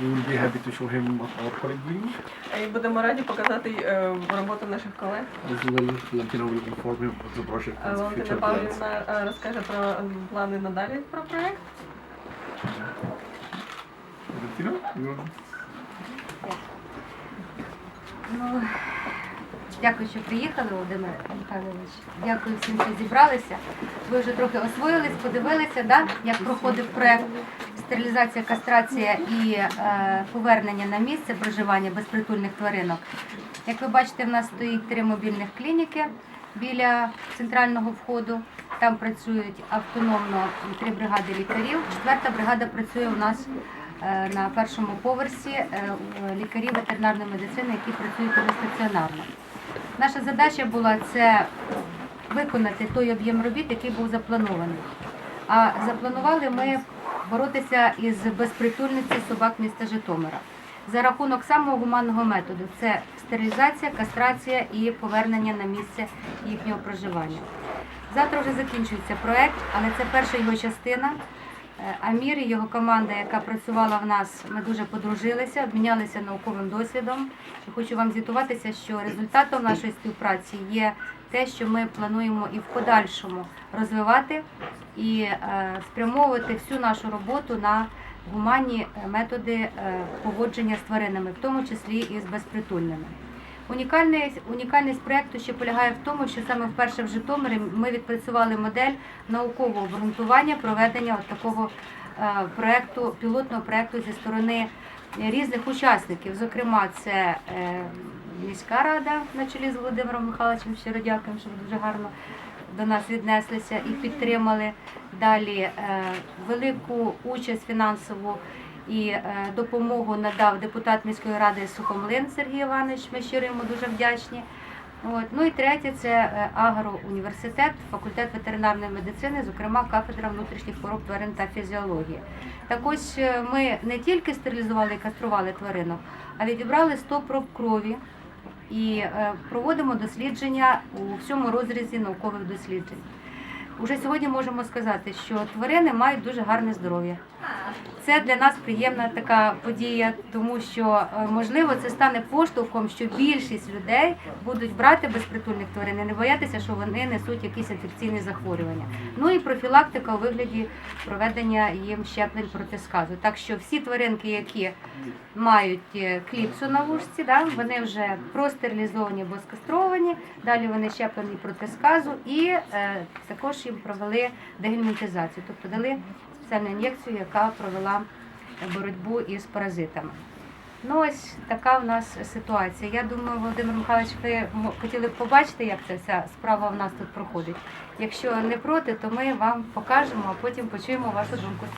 we will be happy to show him our colleague doing. І будемо раді показати е, роботу наших колег. As well, Valentina will inform him of the project Е, and its Валентина future plans. Павлівна е, розкаже про плани надалі про проект. Valentina, you Ну, дякую, що приїхали, Володимир Михайлович. Дякую всім, що зібралися. Ви вже трохи освоїлись, подивилися, да, як проходив проект стерилізація, кастрація і е, повернення на місце проживання безпритульних тваринок. Як ви бачите, в нас стоїть три мобільних клініки біля центрального входу. Там працюють автономно три бригади лікарів. Четверта бригада працює у нас е, на першому поверсі е, лікарів ветеринарної медицини, які працюють стаціонарно. Наша задача була це виконати той об'єм робіт, який був запланований. А запланували ми боротися із безпритульністю собак міста Житомира за рахунок самого гуманного методу це стерилізація, кастрація і повернення на місце їхнього проживання. Завтра вже закінчується проект, але це перша його частина. Е, Амір і його команда, яка працювала в нас, ми дуже подружилися, обмінялися науковим досвідом. Хочу вам звітуватися, що результатом нашої співпраці є те, що ми плануємо і в подальшому розвивати і е, спрямовувати всю нашу роботу на гуманні методи е, поводження з тваринами, в тому числі і з безпритульними. Унікальність, унікальність проєкту ще полягає в тому, що саме вперше в Житомирі ми відпрацювали модель наукового обґрунтування проведення от такого е, проєкту, пілотного проєкту зі сторони різних учасників. Зокрема, це е, міська рада на чолі з Володимиром Михайловичем. Щиро що дуже гарно до нас віднеслися і підтримали. Далі е, велику участь фінансову і е, допомогу надав депутат міської ради Сухомлин Сергій Іванович. Ми щиро йому дуже вдячні. От. Ну і третє це е, агроуніверситет, факультет ветеринарної медицини, зокрема кафедра внутрішніх хвороб тварин та фізіології. Так ось е, ми не тільки стерилізували і кастрували тваринок, а відібрали 100 проб крові і проводимо дослідження у всьому розрізі наукових досліджень. Уже сьогодні можемо сказати, що тварини мають дуже гарне здоров'я. Це для нас приємна така подія, тому що е, можливо це стане поштовхом, що більшість людей будуть брати безпритульних тварин і не боятися, що вони несуть якісь інфекційні захворювання. Ну і профілактика у вигляді проведення їм щеплень проти сказу. Так що всі тваринки, які мають е, кліпсу на вушці, да, вони вже простерилізовані або скастровані. Далі вони щеплені проти сказу і е, також їм провели дегельмінтизацію, тобто дали спеціальну ін'єкцію, яка провела боротьбу із паразитами. Ну ось така в нас ситуація. Я думаю, Володимир Михайлович, ви хотіли б побачити, як ця вся справа в нас тут проходить. Якщо не проти, то ми вам покажемо, а потім почуємо вашу думку.